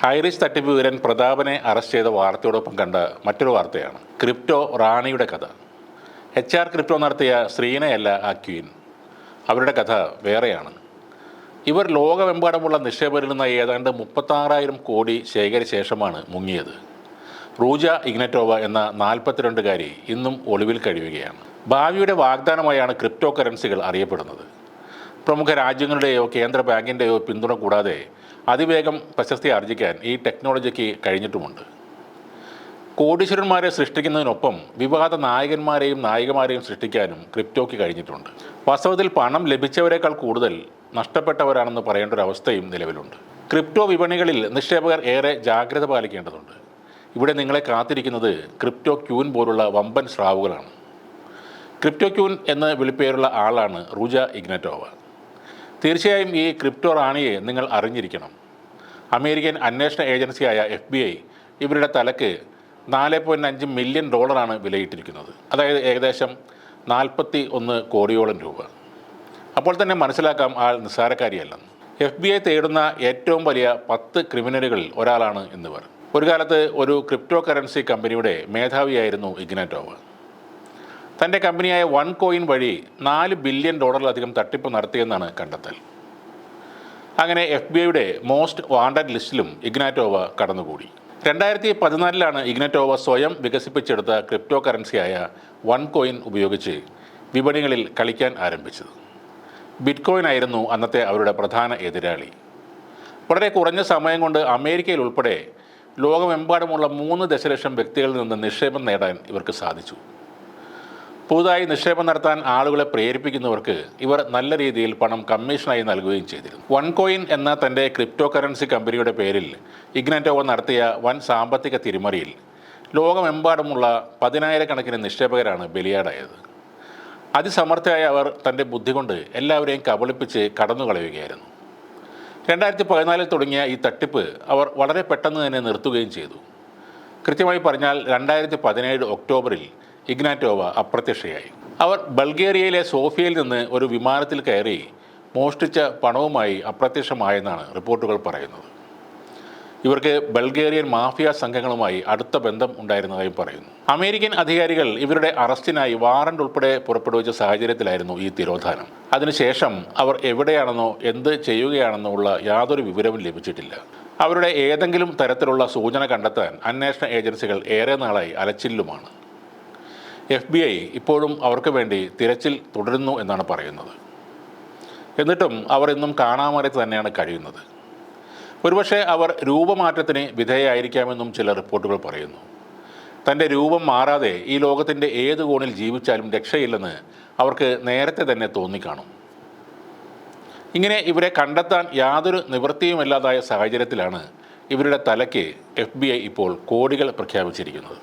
ഹൈറിച്ച് തട്ടിപ്പ് വിവരൻ പ്രതാപനെ അറസ്റ്റ് ചെയ്ത വാർത്തയോടൊപ്പം കണ്ട മറ്റൊരു വാർത്തയാണ്. ക്രിപ്റ്റോ റാണിയുടെ കഥ. എച്ച് ആർ ക്രിപ്റ്റോ നടത്തിയ ശ്രീനയല്ല ക്വീൻ. അവരുടെ കഥ വേറെയാണ്. ഇവർ ലോകമെമ്പാടുമുള്ള നിക്ഷേപരിൽ നിന്ന് ഏതാണ്ട് മുപ്പത്താറായിരം കോടി ശേഖരിച്ച ശേഷമാണ് മുങ്ങിയത്. റൂജ ഇഗ്നറ്റോവ എന്ന നാൽപ്പത്തിരണ്ടുകാരി ഇന്നും ഒളിവിൽ കഴിയുകയാണ്. ഭാവിയുടെ വാഗ്ദാനമായാണ് ക്രിപ്റ്റോ കറൻസികൾ അറിയപ്പെടുന്നത്. പ്രമുഖ രാജ്യങ്ങളുടെയോ കേന്ദ്ര ബാങ്കിന്റെയോ പിന്തുണ കൂടാതെ അതിവേഗം പ്രശസ്തി ആർജിക്കാൻ ഈ ടെക്നോളജിക്ക് കഴിഞ്ഞിട്ടുമുണ്ട്. കോടീശ്വരന്മാരെ സൃഷ്ടിക്കുന്നതിനൊപ്പം വിവാദ നായകന്മാരെയും നായികമാരെയും സൃഷ്ടിക്കാനും ക്രിപ്റ്റോയ്ക്ക് കഴിഞ്ഞിട്ടുണ്ട്. വാസ്തവത്തിൽ പണം ലഭിച്ചവരെക്കാൾ കൂടുതൽ നഷ്ടപ്പെട്ടവരാണെന്ന് പറയേണ്ട ഒരു അവസ്ഥയും നിലവിലുണ്ട്. ക്രിപ്റ്റോ വിപണികളിൽ നിക്ഷേപകർ ഏറെ ജാഗ്രത പാലിക്കേണ്ടതുണ്ട്. ഇവിടെ നിങ്ങളെ കാത്തിരിക്കുന്നത് ക്രിപ്റ്റോ ക്യൂൻ പോലുള്ള വമ്പൻ സ്രാവുകളാണ്. ക്രിപ്റ്റോ ക്യൂൻ എന്ന് വിളിപ്പേരുള്ള ആളാണ് റൂജ ഇഗ്നറ്റോവ. തീർച്ചയായും ഈ ക്രിപ്റ്റോ റാണിയെ നിങ്ങൾ അറിഞ്ഞിരിക്കണം. അമേരിക്കൻ അന്വേഷണ ഏജൻസിയായ എഫ് ബി ഐ ഇവരുടെ തലക്ക് നാല് പോയിന്റ് അഞ്ച് മില്യൺ ഡോളറാണ് വിലയിട്ടിരിക്കുന്നത്. അതായത് ഏകദേശം നാൽപ്പത്തി ഒന്ന് കോടിയോളം രൂപ. അപ്പോൾ തന്നെ മനസ്സിലാക്കാം ആൾ നിസ്സാരക്കാരിയല്ലെന്ന് എഫ് ബി ഐ തേടുന്ന ഏറ്റവും വലിയ പത്ത് ക്രിമിനലുകളിൽ ഒരാളാണ് എന്നിവർ ഒരു കാലത്ത് ഒരു ക്രിപ്റ്റോ കറൻസി കമ്പനിയുടെ മേധാവിയായിരുന്നു ഇഗ്നറ്റോവ തന്റെ കമ്പനിയായ വൺ കോയിൻ വഴി നാല് ബില്യൺ ഡോളറിലധികം തട്ടിപ്പ് നടത്തിയെന്നാണ് കണ്ടെത്തൽ. അങ്ങനെ എഫ് ബി ഐയുടെ മോസ്റ്റ് വാണ്ടഡ് ലിസ്റ്റിലും ഇഗ്നാറ്റോവ കടന്നുകൂടി. രണ്ടായിരത്തി പതിനാലിലാണ് ഇഗ്നാറ്റോവ സ്വയം വികസിപ്പിച്ചെടുത്ത ക്രിപ്റ്റോ കറൻസിയായ വൺ കോയിൻ ഉപയോഗിച്ച് വിപണികളിൽ കളിക്കാൻ ആരംഭിച്ചത്. ബിറ്റ് കോയിൻ ആയിരുന്നു അന്നത്തെ അവരുടെ പ്രധാന എതിരാളി. വളരെ കുറഞ്ഞ സമയം കൊണ്ട് അമേരിക്കയിൽ ഉൾപ്പെടെ ലോകമെമ്പാടുമുള്ള മൂന്ന് ദശലക്ഷം വ്യക്തികളിൽ നിന്ന് നിക്ഷേപം നേടാൻ ഇവർക്ക് സാധിച്ചു. പുതുതായി നിക്ഷേപം നടത്താൻ ആളുകളെ പ്രേരിപ്പിക്കുന്നവർക്ക് ഇവർ നല്ല രീതിയിൽ പണം കമ്മീഷനായി നൽകുകയും ചെയ്തിരുന്നു. വൺ കോയിൻ എന്ന തന്റെ ക്രിപ്റ്റോ കറൻസി കമ്പനിയുടെ പേരിൽ ഇഗ്നറ്റോവ നടത്തിയ വൻ സാമ്പത്തിക തിരിമറിയിൽ ലോകമെമ്പാടുമുള്ള പതിനായിരക്കണക്കിന് നിക്ഷേപകരാണ് ബലിയാടായത്. അതിസമർത്ഥയായ അവർ തന്റെ ബുദ്ധി കൊണ്ട് എല്ലാവരെയും കബളിപ്പിച്ച് കടന്നു കളയുകയായിരുന്നു രണ്ടായിരത്തി പതിനാലിൽ തുടങ്ങിയ ഈ തട്ടിപ്പ് അവർ വളരെ പെട്ടെന്ന് തന്നെ നിർത്തുകയും ചെയ്തു. കൃത്യമായി പറഞ്ഞാൽ രണ്ടായിരത്തി പതിനേഴ് ഒക്ടോബറിൽ ഇഗ്നാറ്റോവ അപ്രത്യക്ഷയായി. അവർ ബൾഗേറിയയിലെ സോഫിയയിൽ നിന്ന് ഒരു വിമാനത്തിൽ കയറി മോഷ്ടിച്ച പണവുമായി അപ്രത്യക്ഷമായെന്നാണ് റിപ്പോർട്ടുകൾ പറയുന്നത്. ഇവർക്ക് ബൾഗേറിയൻ മാഫിയ സംഘങ്ങളുമായി അടുത്ത ബന്ധം ഉണ്ടായിരുന്നതായും പറയുന്നു. അമേരിക്കൻ അധികാരികൾ ഇവരുടെ അറസ്റ്റിനായി വാറണ്ട് ഉൾപ്പെടെ പുറപ്പെടുവിച്ച സാഹചര്യത്തിലായിരുന്നു ഈ തിരോധാനം. അതിനുശേഷം അവർ എവിടെയാണെന്നോ എന്ത് ചെയ്യുകയാണെന്നോ ഉള്ള യാതൊരു വിവരവും ലഭിച്ചിട്ടില്ല. അവരുടെ ഏതെങ്കിലും തരത്തിലുള്ള സൂചന കണ്ടെത്താൻ അന്വേഷണ ഏജൻസികൾ ഏറെ നാളായി അലച്ചില്ലുമാണ് എഫ് ബി ഐ ഇപ്പോഴും അവർക്ക് വേണ്ടി തിരച്ചിൽ തുടരുന്നു എന്നാണ് പറയുന്നത്. എന്നിട്ടും അവർ ഇന്നും കാണാമറിയത്ത് തന്നെയാണ് കഴിയുന്നത്. ഒരുപക്ഷെ അവർ രൂപമാറ്റത്തിന് വിധേയായിരിക്കാമെന്നും ചില റിപ്പോർട്ടുകൾ പറയുന്നു. തന്റെ രൂപം മാറാതെ ഈ ലോകത്തിന്റെ ഏത് കോണിൽ ജീവിച്ചാലും രക്ഷയില്ലെന്ന് അവർക്ക് നേരത്തെ തന്നെ തോന്നിക്കാണും. ഇങ്ങനെ ഇവരെ കണ്ടെത്താൻ യാതൊരു നിവൃത്തിയുമില്ലാതായ സാഹചര്യത്തിലാണ് ഇവരുടെ തലയ്ക്ക് എഫ് ഇപ്പോൾ കോടികൾ പ്രഖ്യാപിച്ചിരിക്കുന്നത്.